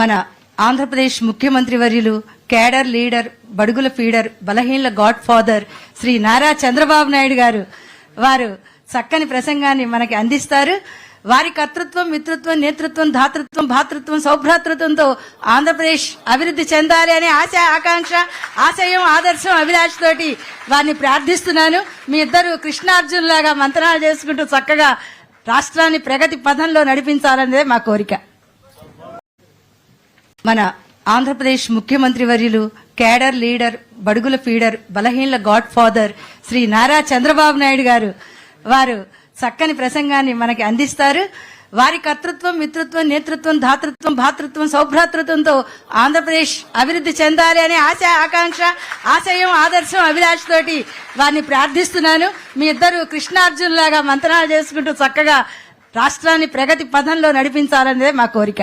మన ఆంధ్రప్రదేశ్ ముఖ్యమంత్రి వర్యులు కేడర్ లీడర్ బడుగుల ఫీడర్ బలహీనల గాడ్ ఫాదర్ శ్రీ నారా చంద్రబాబు నాయుడు గారు. వారు చక్కని ప్రసంగాన్ని మనకి అందిస్తారు. వారి కర్తృత్వం మిత్రత్వం నేతృత్వం ధాతృత్వం భాతృత్వం సౌభ్రాతృత్వంతో ఆంధ్రప్రదేశ్ అభివృద్ధి చెందాలి అనే ఆశ ఆకాంక్ష ఆశయం ఆదర్శం అభిలాష్ తోటి వారిని ప్రార్థిస్తున్నాను. మీ ఇద్దరు కృష్ణార్జునులాగా మంత్రాలు చేసుకుంటూ చక్కగా రాష్ట్రాన్ని ప్రగతి పథంలో నడిపించాలనేదే మా కోరిక. మన ఆంధ్రప్రదేశ్ ముఖ్యమంత్రి వర్యులు కేడర్ లీడర్ బడుగుల ఫీడర్ బలహీనల గాడ్ ఫాదర్ శ్రీ నారా చంద్రబాబు నాయుడు గారు. వారు చక్కని ప్రసంగాన్ని మనకి అందిస్తారు. వారి కర్తృత్వం మిత్రత్వం నేతృత్వం ధాతృత్వం భాతృత్వం సౌభ్రాతృత్వంతో ఆంధ్రప్రదేశ్ అభివృద్ధి చెందాలి అనే ఆశ ఆకాంక్ష ఆశయం ఆదర్శం అభిలాష్ తోటి వారిని ప్రార్థిస్తున్నాను. మీ ఇద్దరు కృష్ణార్జునులాగా మంత్రాలు చేసుకుంటూ చక్కగా రాష్ట్రాన్ని ప్రగతి పథంలో నడిపించాలనేదే మా కోరిక.